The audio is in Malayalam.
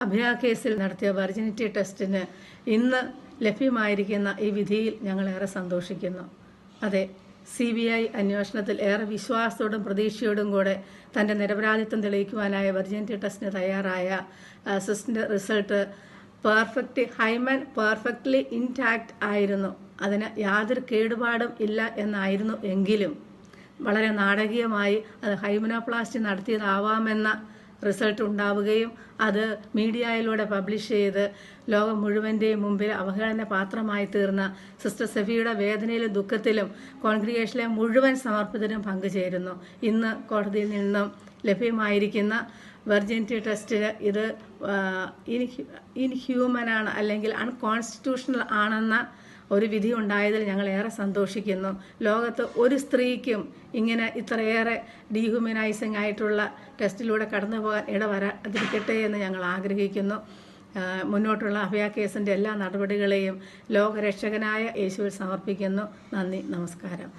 അഭയ കേസിൽ നടത്തിയ വെർജിനിറ്റി ടെസ്റ്റിന് ഇന്ന് ലഭ്യമായിരിക്കുന്ന ഈ വിധിയിൽ ഞങ്ങളേറെ സന്തോഷിക്കുന്നു. അതെ സി ബി ഐ അന്വേഷണത്തിൽ ഏറെ വിശ്വാസത്തോടും പ്രതീക്ഷയോടും കൂടെ തന്റെ നിരപരാധിത്വം തെളിയിക്കുവാനായ വെർജിനിറ്റി ടെസ്റ്റിന് തയ്യാറായ assistant result perfect hymen perfectly intact ആയിരുന്നു. അതിന് യാതൊരു കേടുപാടും ഇല്ല എന്നായിരുന്നു എങ്കിലും വളരെ നാടകീയമായി അത് ഹൈമനോപ്ലാസ്റ്റി നടത്തിയതാവാമെന്ന റിസൾട്ട് ഉണ്ടാവുകയും അത് മീഡിയയിലൂടെ പബ്ലിഷ് ചെയ്ത് ലോകം മുഴുവന്റെയും മുമ്പിൽ അവഹേളന പാത്രമായി തീർന്ന സിസ്റ്റർ സെഫിയുടെ വേദനയിലും ദുഃഖത്തിലും കോൺഗ്രിഗേഷനിലെ മുഴുവൻ സമർപ്പിതരും പങ്കുചേരുന്നു. ഇന്ന് കോടതിയിൽ നിന്നും ലഭ്യമായിരിക്കുന്ന വെർജിനിറ്റി ടെസ്റ്റിൽ ഇത് ഇൻഹ്യൂമനാണ് അല്ലെങ്കിൽ അൺകോൺസ്റ്റിറ്റ്യൂഷണൽ ആണെന്ന ഒരു വിധി ഉണ്ടായതിൽ ഞങ്ങൾ ഏറെ സന്തോഷിക്കുന്നു. ലോകത്ത് ഒരു സ്ത്രീക്കും ഇങ്ങനെ ഇത്രയേറെ ഡീഹ്യൂമനൈസിംഗ് ആയിട്ടുള്ള ടെസ്റ്റിലൂടെ കടന്നു പോകാൻ ഇടവരാതിരിക്കട്ടെ എന്ന് ഞങ്ങൾ ആഗ്രഹിക്കുന്നു. മുന്നോട്ടുള്ള അഭയ കേസിന്റെ എല്ലാ നടപടികളെയും ലോകരക്ഷകനായ യേശുവിൽ സമർപ്പിക്കുന്നു. നന്ദി നമസ്കാരം.